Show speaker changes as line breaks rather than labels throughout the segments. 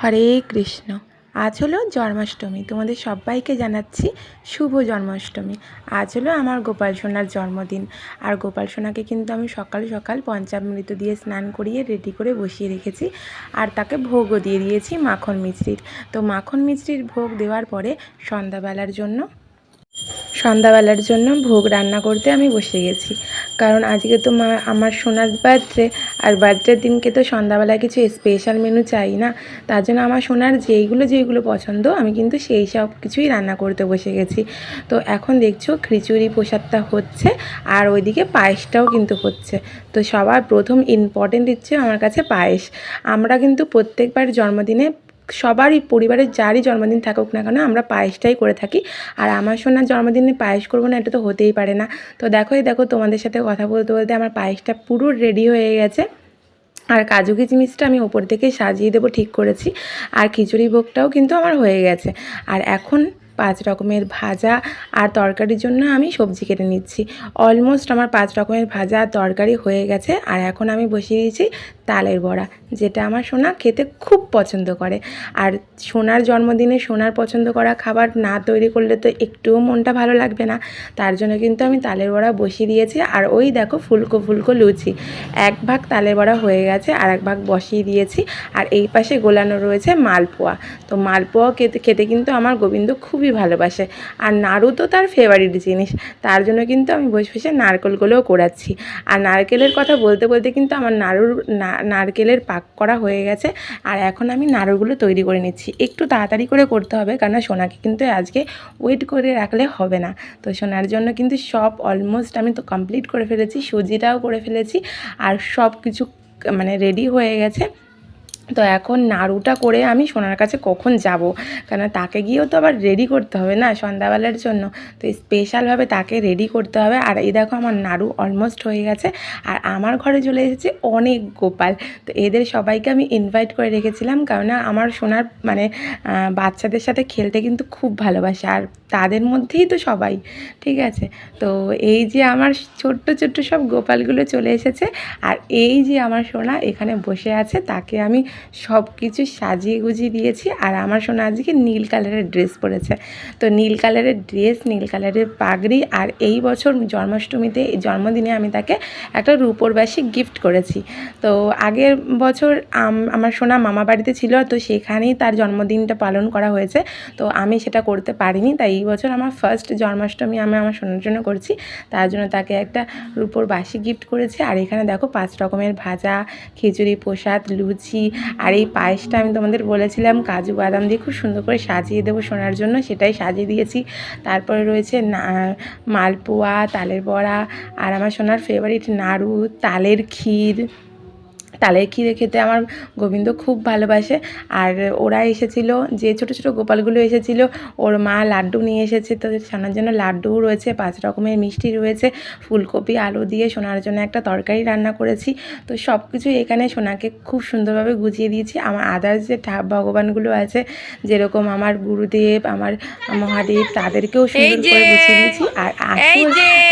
হরে কৃষ্ণ। আজ হলো জন্মাষ্টমী। তোমাদের সবাইকে জানাচ্ছি শুভ জন্মাষ্টমী। আজ হলো আমার গোপাল সোনার জন্মদিন। আর গোপাল সোনাকে কিন্তু আমি সকাল সকাল পঞ্চামৃত দিয়ে স্নান করিয়ে রেডি করে বসিয়ে রেখেছি। আর তাকে ভোগও দিয়ে দিয়েছি মাখন মিশ্রির তো মাখন মিশ্রির ভোগ দেওয়ার পরে সন্ধ্যাবেলার জন্য সন্ধ্যাবেলার জন্য ভোগ রান্না করতে আমি বসে গেছি। কারণ আজকে তো মা, আমার সোনার বার্থডে আর বার্থডের দিনকে তো সন্ধ্যাবেলায় কিছু স্পেশাল মেনু চাই না, তার জন্য আমার সোনার যেইগুলো যেইগুলো পছন্দ, আমি কিন্তু সেই সব কিছুই রান্না করতে বসে গেছি। তো এখন দেখছ খিচুড়ি প্রসাদটা হচ্ছে, আর ওইদিকে পায়েসটাও কিন্তু হচ্ছে। তো সবার প্রথম ইম্পর্টেন্ট হচ্ছে আমার কাছে পায়েস। আমরা কিন্তু প্রত্যেকবার জন্মদিনে, সবারই পরিবারের যারই জন্মদিন থাকুক না কেন, আমরা পায়েসটাই করে থাকি। আর আমার সোনার জন্মদিনে পায়েস করব না, এটা তো হতেই পারে না। তো দেখো, এই দেখো তোমাদের সাথে কথা বলতে বলতে আমার পায়েসটা পুরো রেডি হয়ে গেছে। আর কাজু কিচমিচটা আমি ওপর থেকে সাজিয়ে দেবো, ঠিক করেছি। আর খিচুড়ি ভোগটাও কিন্তু আমার হয়ে গেছে। আর এখন পাঁচ রকমের ভাজা আর তরকারির জন্য আমি সবজি কেটে নিচ্ছি। অলমোস্ট আমার পাঁচ রকমের ভাজা আর তরকারি হয়ে গেছে আর এখন আমি বসিয়ে দিয়েছি তালের বড়া, যেটা আমার সোনা খেতে খুব পছন্দ করে। আর সোনার জন্মদিনে সোনার পছন্দ করা খাবার না তৈরি করলে তো একটুও মনটা ভালো লাগবে না। তার জন্য কিন্তু আমি তালের বড়া বসিয়ে দিয়েছি আর ওই দেখো ফুলকো ফুলকো লুচি। এক ভাগ তালের বড়া হয়ে গেছে আর এক ভাগ বসিয়ে দিয়েছি। আর এই পাশে গোলানো রয়েছে মালপোয়া। তো মালপোয়া খেতে খেতে কিন্তু আমার গোবিন্দ খুবই ভালোবাসে। আর নাড়ু তো তার ফেভারিট জিনিস। তার জন্য কিন্তু আমি বসে বসে নারকেলগুলোও কোড়াচ্ছি আর নারকেলের কথা বলতে বলতে কিন্তু আমার নাড়ুর নারকেলের পাক করা হয়ে গেছে। আর এখন আমি নাড়ুগুলো তৈরি করে নিচ্ছি। একটু তাড়াতাড়ি করে করতে হবে কারণ সোনাকে কিন্তু আজকে ওয়েট করে রাখলে হবে না। তো সোনার জন্য কিন্তু সব অলমোস্ট আমি তো কমপ্লিট করে ফেলেছি, সুজিটাও করে ফেলেছি। আর সব কিছু মানে রেডি হয়ে গেছে। তো এখন নাড়ুটা করে আমি সোনার কাছে কখন যাব? কেন তাকে গিয়েও তো আবার রেডি করতে হবে না সন্ধ্যাবেলার জন্য। তো স্পেশালভাবে তাকে রেডি করতে হবে। আর এই দেখো আমার নাড়ু অলমোস্ট হয়ে গেছে। আর আমার ঘরে চলে এসেছে অনেক গোপাল। তো এদের সবাইকে আমি ইনভাইট করে রেখেছিলাম। কারণ আমার সোনার মানে বাচ্চাদের সাথে খেলতে কিন্তু খুব ভালোবাসে। আর তাদের মধ্যেই তো সবাই। ঠিক আছে? তো এই যে আমার ছোট্ট ছোট্ট সব গোপালগুলো চলে এসেছে। আর এই যে আমার সোনা এখানে বসে আছে। তাকে আমি সব কিছু সাজিয়ে গুজিয়ে দিয়েছি আর আমার সোনা আজকে নীল কালারের ড্রেস পরেছে। তো নীল কালারের ড্রেস, নীল কালারের পাগড়ি আর এই বছর জন্মাষ্টমীতে জন্মদিনে আমি তাকে একটা রূপোর বাসি গিফট করেছি। তো আগের বছর আমার সোনা মামা বাড়িতে ছিল, তো সেখানেই তার জন্মদিনটা পালন করা হয়েছে। তো আমি সেটা করতে পারিনি, তাই এই বছর আমার ফার্স্ট জন্মাষ্টমী আমি আমার সোনার জন্য করছি। তার জন্য তাকে একটা রূপোর বাসি গিফট করেছি। আর এখানে দেখো পাঁচ রকমের ভাজা, খিচুড়ি, প্রসাদ, লুচি আর এই পায়েসটা আমি তোমাদের বলেছিলাম, কাজু বাদাম দিয়ে খুব সুন্দর করে সাজিয়ে দেবো সোনার জন্য, সেটাই সাজিয়ে দিয়েছি। তারপরে রয়েছে মালপোয়া, তালের বড়া, আর আমার সোনার ফেভারিট নাড়ু, তালের ক্ষীর। তালের ক্ষীরে খেতে আমার গোবিন্দ খুব ভালোবাসে। আর ওরা এসেছিল যে ছোটো ছোটো গোপালগুলো এসেছিল ওর মা লাড্ডু নিয়ে এসেছে। তো সোনার জন্য লাড্ডুও রয়েছে পাঁচ রকমের মিষ্টি রয়েছে। ফুলকপি আলু দিয়ে সোনার জন্য একটা তরকারি রান্না করেছি। তো সব কিছু এখানে সোনাকে খুব সুন্দরভাবে গুছিয়ে দিয়েছি। আমার আদার্স যে ঠা- ভগবানগুলো আছে যেরকম আমার গুরুদেব আমার মহাদেব তাদেরকেও সুন্দর করে গুছিয়ে দিয়েছি। আর আসল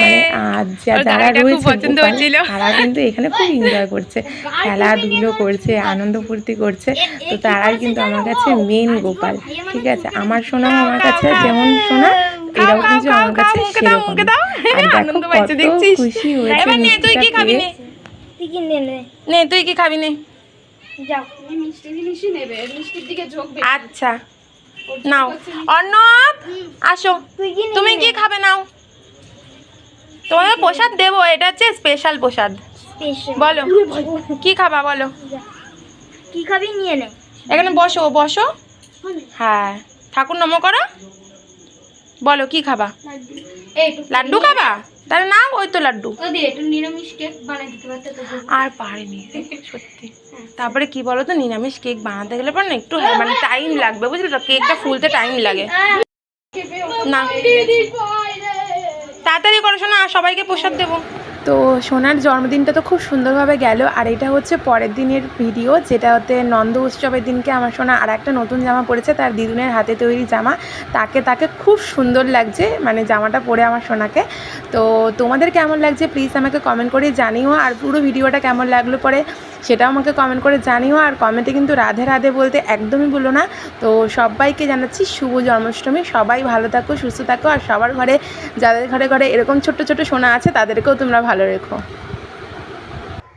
মানে যারা রয়েছে। তারা কিন্তু এখানে খুব এনজয় করছে। খেলাধুলো করছে আনন্দ ফুর্তি করছে তো তারাই কিন্তু আমার কাছে মেন গোপাল ঠিক আছে? আমার সোনা আমার কাছে যেমন সোনা এরাও কিন্তু আমার কাছে
মুখে দাও,
সেরকম
দাও।
আর দেখো কত
দেখছিস?
খুশি হয়েছে
তুই কি
মিষ্টিটা
খাবি
পেয়ে।
নে?
তুই কি নে নে।
নে তুই কি খাবি নে। আচ্ছা নাও। অর্ণব আসো। তুমি কি খাবে নাও? তোমাদের প্রসাদ দেবো এটা হচ্ছে স্পেশাল প্রসাদ। বলো কি খাবা বলো?
কি খাবি নিয়ে নে।
এখানে বসো বসো। হ্যাঁ। ঠাকুর নম করো। বলো কি খাবা? লাড্ডু। খাবা? তাহলে না ওই তো লাড্ডু।
ও দি একটু নিরামিষ কেক বানাই দিতে পারতে তো দেবো।
আর পারেনি সত্যি। তারপরে কি বলো তো নিরামিষ কেক বানাতে গেলে পর না একটু হ্যাঁ, মানে টাইম লাগবে বুঝলি তো? কেকটা ফুলতে টাইম লাগে। না। তাড়াতাড়ি করো শোনা সবাইকে প্রসাদ দেবো। তো সোনার জন্মদিনটা তো খুব সুন্দরভাবে গেল, আর এটা হচ্ছে পরের দিনের ভিডিও যেটা হতে নন্দ উৎসবের দিনকে আমার সোনা আর একটা নতুন জামা পরেছে, তার দিদুনের হাতে তৈরি জামা। তাকে তাকে খুব সুন্দর লাগছে মানে জামাটা পরে আমার সোনাকে। তো তোমাদের কেমন লাগছে? প্লিজ আমাকে কমেন্ট করে জানিও, আর পুরো ভিডিওটা কেমন লাগল পরে?
সেটাও আমাকে কমেন্ট করে জানিও আর কমেন্টে কিন্তু রাধে রাধে বলতে একদমই বলো না। তো সবাইকে জানাচ্ছি শুভ জন্মাষ্টমী। সবাই ভালো থাকো, সুস্থ থাকো আর সবার ঘরে, যাদের ঘরে ঘরে এরকম ছোট্ট ছোট সোনা আছে তাদেরকেও তোমরা ভালো রেখো।